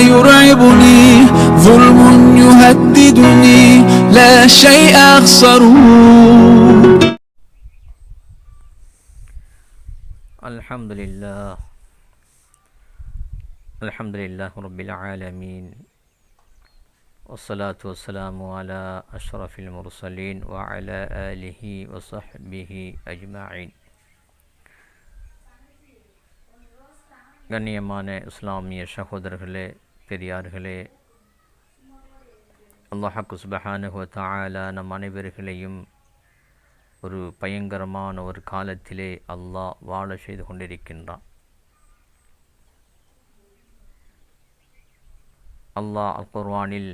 يرعبني ظلم يهددني لا شيء أخسره الحمد لله الحمد لله رب العالمين والصلاة والسلام على أشرف المرسلين وعلى آله وصحبه أجمعين கண்ணியமான இஸ்லாமிய சகோதரர்களே பெரியார்களே அல்லாஹாக்கு சுபஹானுவ தாலா நம் அனைவர்களையும் ஒரு பயங்கரமான ஒரு காலத்திலே அல்லாஹ் வாழ செய்து கொண்டிருக்கின்றான். அல்லாஹ் அல் குர்வானில்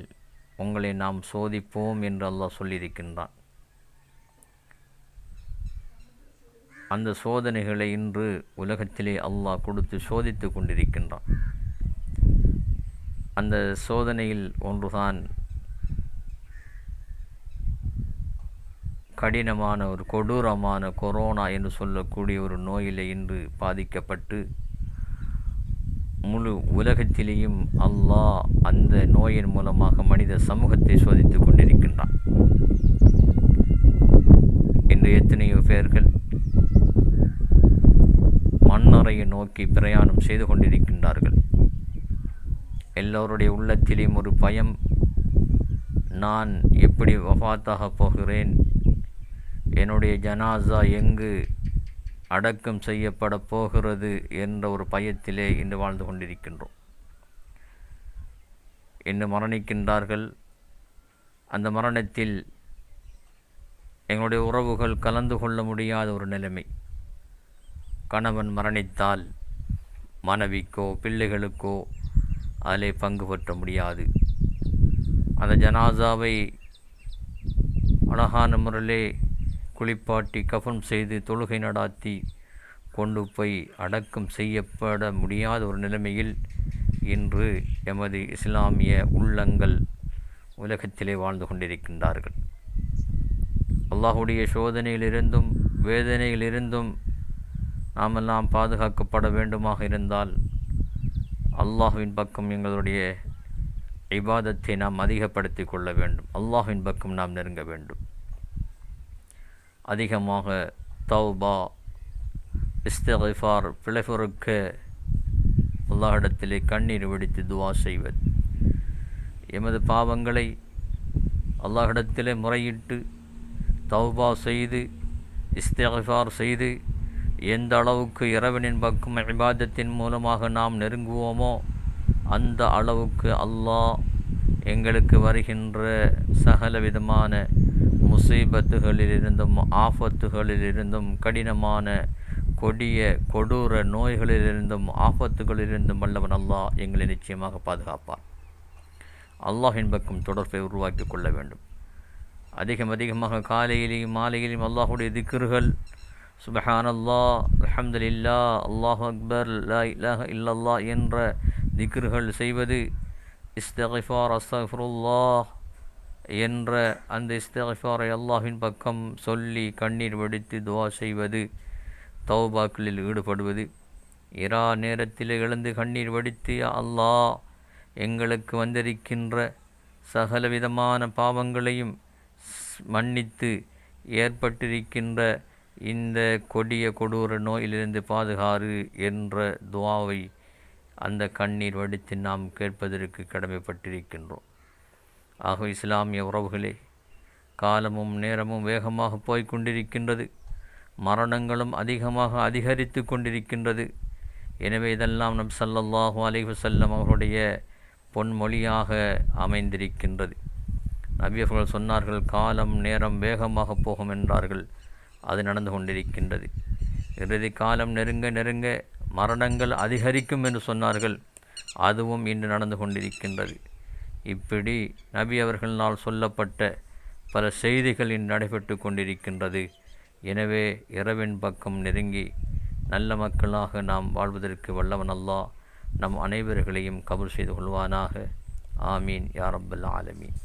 உங்களை நாம் சோதிப்போம் என்று அல்லாஹ் சொல்லியிருக்கின்றான். அந்த சோதனைகளை இன்று உலகத்திலே அல்லாஹ் கொடுத்து சோதித்து கொண்டிருக்கின்றான். அந்த சோதனையில் ஒன்றுதான் கடினமான ஒரு கொடூரமான கொரோனா என்று சொல்லக்கூடிய ஒரு நோயிலே இன்று பாதிக்கப்பட்டு முழு உலகத்திலேயும் அல்லாஹ் அந்த நோயின் மூலமாக மனித சமூகத்தை சோதித்து கொண்டிருக்கின்றான். இன்று எத்தனையோ பேர்கள் மண்ணறையை நோக்கி பிரயாணம் செய்து கொண்டிருக்கின்றார்கள். எல்லோருடைய உள்ளத்திலேயும் ஒரு பயம். நான் எப்படி வஃபாத்தாக போகிறேன்? என்னுடைய ஜனாசா எங்கு அடக்கம் செய்யப்பட போகிறது என்ற ஒரு பயத்திலே இன்று வாழ்ந்து கொண்டிருக்கின்றோம். இன்று மரணிக்கின்றார்கள். அந்த மரணத்தில் எங்களுடைய உறவுகள் கலந்து கொள்ள முடியாத ஒரு நிலைமை. கணவன் மரணித்தால் மனைவிக்கோ பிள்ளைகளுக்கோ அதிலே பங்கு பெற்ற முடியாது. அந்த ஜனாசாவை அழகான முறையிலே குளிப்பாட்டி கஃபன் செய்து தொழுகை நடாத்தி கொண்டு போய் அடக்கம் செய்யப்பட முடியாத ஒரு நிலைமையில் இன்று எமது இஸ்லாமிய உள்ளங்கள் உலகத்திலே வாழ்ந்து கொண்டிருக்கின்றார்கள். அல்லாஹுடைய சோதனையிலிருந்தும் வேதனையிலிருந்தும் நாமெல்லாம் பாதுகாக்கப்பட வேண்டுமாக இருந்தால் அல்லாஹுவின் பக்கம் எங்களுடைய இபாதத்தை நாம் அதிகப்படுத்தி கொள்ள வேண்டும். அல்லாஹுவின் பக்கம் நாம் நெருங்க வேண்டும். அதிகமாக தௌபா இஸ்திஃபார் பிழைபொருக்க அல்லாஹிடத்திலே கண்ணீர் வெடித்து துவா செய்வது. எமது பாவங்களை அல்லாஹிடத்திலே முறையிட்டு தௌபா செய்து இஸ்திஃபார் செய்து எந்த அளவுக்கு இறைவனின் பக்கம் இபாதத்தின் மூலமாக நாம் நெருங்குவோமோ அந்த அளவுக்கு அல்லாஹ் எங்களுக்கு வருகின்ற சகல விதமான முசீபத்துகளிலிருந்தும் ஆபத்துகளிலிருந்தும் கடினமான கொடிய கொடூர நோய்களிலிருந்தும் ஆபத்துகளிலிருந்தும் வல்லவன் அல்லாஹ் எங்களை நிச்சயமாக பாதுகாப்பார் அல்லாஹின் பக்கம் தொடர்பை உருவாக்கி கொள்ள வேண்டும். அதிகம் அதிகமாக காலையிலேயும் மாலையிலையும் அல்லாஹுடைய திக்கர்கள் சுபஹான் அல்லா அலமதுல்லா அல்லாஹ் அக்பர் லா இலாஹ இல்லல்லா என்ற திக்ருகள் செய்வது இஸ்தகிஃபார் அஸ்தஃபருல்லா என்ற அந்த இஸ்தகிஃபாரை அல்லாஹின் பக்கம் சொல்லி கண்ணீர் வெடித்து துவா செய்வது தௌபாக்களில் ஈடுபடுவது. இரா நேரத்தில் எழுந்து கண்ணீர் வடித்து அல்லாஹ் எங்களுக்கு வந்திருக்கின்ற சகலவிதமான பாவங்களையும் மன்னித்து ஏற்பட்டிருக்கின்ற இந்த கொடிய கொடூர நோயிலிருந்து பாதுகாறு என்ற துவாவை அந்த கண்ணீர் வடித்து நாம் கேட்பதற்கு கடமைப்பட்டிருக்கின்றோம். ஆக இஸ்லாமிய உறவுகளே காலமும் நேரமும் வேகமாக போய்கொண்டிருக்கின்றது மரணங்களும் அதிகமாக அதிகரித்து கொண்டிருக்கின்றது. எனவே இதெல்லாம் நம் சல்லல்லாஹு அலைஹி செல்லம் அவருடைய பொன்மொழியாக அமைந்திருக்கின்றது. நபியர்கள் சொன்னார்கள் காலம் நேரம் வேகமாக போகும் என்றார்கள். அது நடந்து கொண்டிருக்கின்றது. இறுதி காலம் நெருங்க நெருங்க மரணங்கள் அதிகரிக்கும் என்று சொன்னார்கள். அதுவும் இன்று நடந்து கொண்டிருக்கின்றது. இப்படி நபி அவர்களால் சொல்லப்பட்ட பல செய்திகள் இன்று நடைபெற்று கொண்டிருக்கின்றது. எனவே இரவின் பக்கம் நெருங்கி நல்ல மக்களாக நாம் வாழ்வதற்கு வல்லவன் அல்லாஹ் நம் அனைவர்களையும் கபூல் செய்து கொள்வானாக. ஆமீன். யாரப்பல் ஆலமீன்.